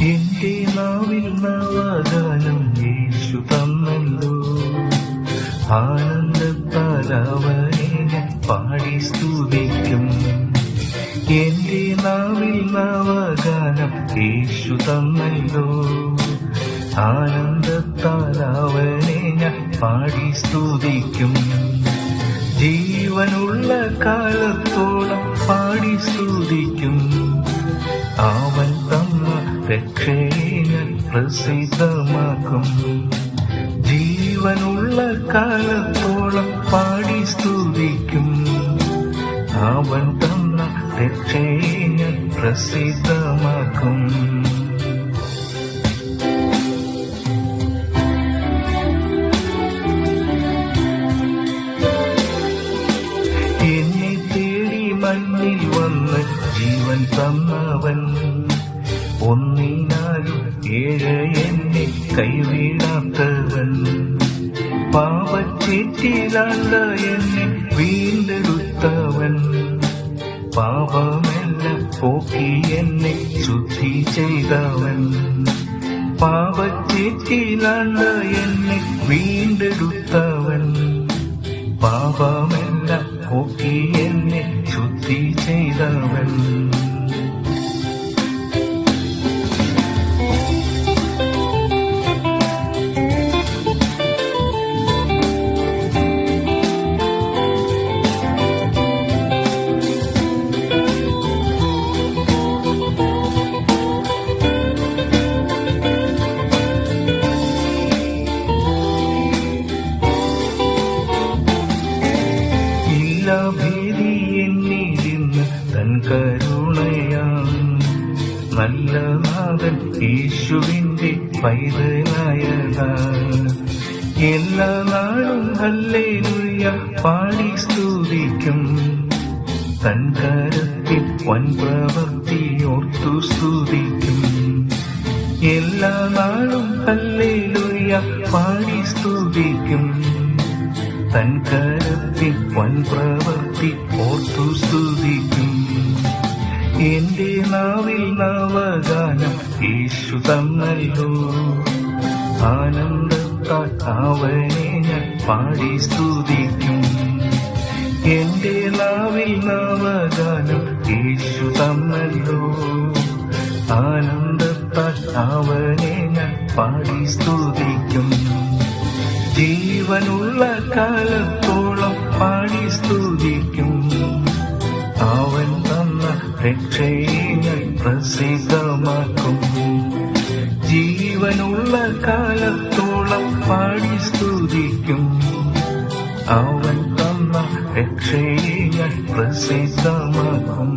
എന്റെ നാവിൽ നവഗാനം യേശു തന്നല്ലോ. ആനന്ദത്താൽ പാടി സ്തുതിക്കും. എന്റെ നാവിൽ നവഗാനം യേശു തന്നല്ലോ. ആനന്ദത്താൽ അവനെ ഞാൻ പാടി സ്തുതിക്കും. ജീവനുള്ള കാലത്തോളം പാടി സ്തുതിക്കും. അവൻ തന്ന രക്ഷയെ ഞാൻ ജീവനുള്ള കാലത്തോളം പാടി സ്തുതിക്കും. അവൻ തന്ന രക്ഷയെ ഞാൻ തന്നവൻ. ഒന്നിനാലും ഏഴ് എന്നെ കൈവിടാത്തവൻ. പാപച്ചേറ്റിലാണ്ട എന്നെ വീണ്ടെടുത്തവൻ. പാപമെല്ലാം പോക്കി എന്നെ ശുദ്ധി ചെയ്തവൻ. പാപച്ചേറ്റിലാണ്ട എന്നെ വീണ്ടെടുത്തവൻ. പാപമെല്ലാം പോക്കി എന്നെ ശുദ്ധി ചെയ്തവൻ. ഭീതി എന്നിരുന്ന് തൻ കരുണയാം നല്ല നാഥൻ യേശുവിന്റെ പൈതലായതാ എല്ലാ നാളും ഹല്ലേലൂയ പാടി സ്തുതിക്കും. തൻ കരത്തിൽ വൻ പ്രവൃത്തി ഓർത്തു സ്തുതിക്കും. എല്ലാ നാളും ഹല്ലേലൂയ പാടി സ്തുതിക്കും. തൻ കരത്തിൽ വൻ പ്രവൃത്തി ഓർത്തു സ്തുതിക്കും. എന്റെ നാവിൽ നവഗാനം യേശു തന്നല്ലോ. ആനന്ദത്താൽ അവനെ ഞാൻ പാടി സ്തുതിക്കും. എന്റെ നാവിൽ നവഗാനം യേശു തന്നല്ലോ. ആനന്ദത്താൽ അവനെ ഞാൻ പാടി സ്തുതിക്കും. ജീവനുള്ള കാലത്തോളം പാടി സ്തുതിക്കും. അവൻ തന്ന രക്ഷയെ പ്രസിദ്ധമാക്കും. ജീവനുള്ള കാലത്തോളം പാടി സ്തുതിക്കും. അവൻ തന്ന രക്ഷയെ പ്രസിദ്ധമാക്കും.